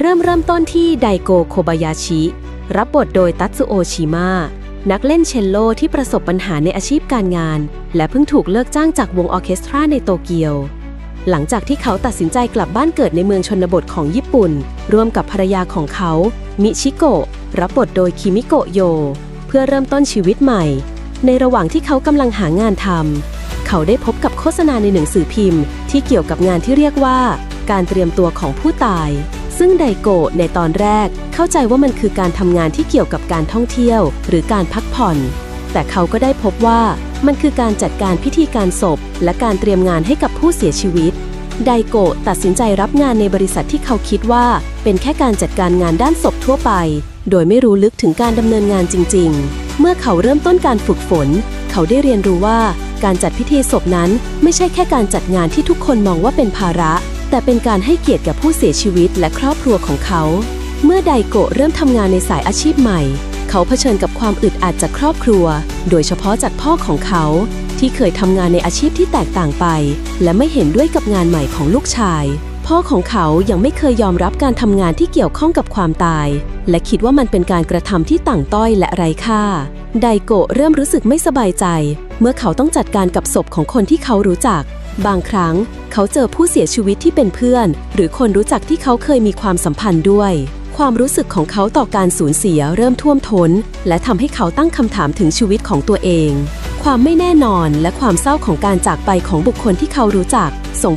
เริ่มเริ่มต้นที่ไดโกโคบายาชิ รับบทโดยตัตสึโอชิมะนักเล่นเชลโลที่ประสบปัญหาในอาชีพการงาน และเพิ่งถูกเลิกจ้างจากวงออเคสตราในโตเกียว หลังจากที่เขาตัดสินใจกลับบ้านเกิดในเมืองชนบทของญี่ปุ่น ร่วมกับภรรยาของเขา มิชิโกะรับบทโดยคิมิโกะโย เพื่อเริ่มต้นชีวิตใหม่ ในระหว่างที่เขากำลังหางานทำเขาได้พบกับโฆษณาในหนังสือพิมพ์ ที่เกี่ยวกับงานที่เรียกว่า การเตรียมตัวของผู้ตาย ซึ่งไดโกะในตอนแรกเข้าใจว่ามันคือการทำงานที่เกี่ยวกับการท่องเที่ยว หรือการพักผ่อน แต่เขาก็ได้พบว่ามันคือการจัดการพิธีการศพ และการเตรียมงานให้กับผู้เสียชีวิต ไดโกะตัดสินใจรับงานในบริษัทที่เขาคิดว่า เป็นแค่การจัดการงานด้านศพทั่วไป โดยไม่รู้ลึกถึงการดำเนินงานจริง ๆ เมื่อเขาเริ่มต้นการฝึกฝน เขาได้เรียนรู้ว่าการจัดพิธีศพนั้นไม่ใช่แค่การจัดงานที่ทุกคนมองว่าเป็นภาระ แต่เป็นการให้เกียรติแก่ผู้เสียชีวิตและครอบครัวของเขา เมื่อไดโกะเริ่มทำงานในสายอาชีพใหม่ เขาเผชิญกับความอึดอัดจากครอบครัว โดยเฉพาะจากพ่อของเขา ที่เคยทำงานในอาชีพที่แตกต่างไป และไม่เห็นด้วยกับงานใหม่ของลูกชาย พ่อของเขายังไม่เคยยอมรับการทำงานที่เกี่ยวข้องกับความตาย และคิดว่ามันเป็นการกระทำที่ต่างต้อยและไร้ค่า ไดโกะเริ่มรู้สึกไม่สบายใจ เมื่อเขาต้องจัดการกับศพของคนที่เขารู้จัก บางครั้งเขาเจอผู้เสียชีวิตที่เป็นเพื่อน หรือคนรู้จักที่เขาเคยมีความสัมพันธ์ด้วย ความรู้สึกของเขาต่อการสูญเสียเริ่มท่วมท้น และทำให้เขาตั้งคำถามถึงชีวิตของตัวเอง ความไม่แน่นอนและความเศร้าของการจากไปของบุคคลที่เขารู้จักส่ง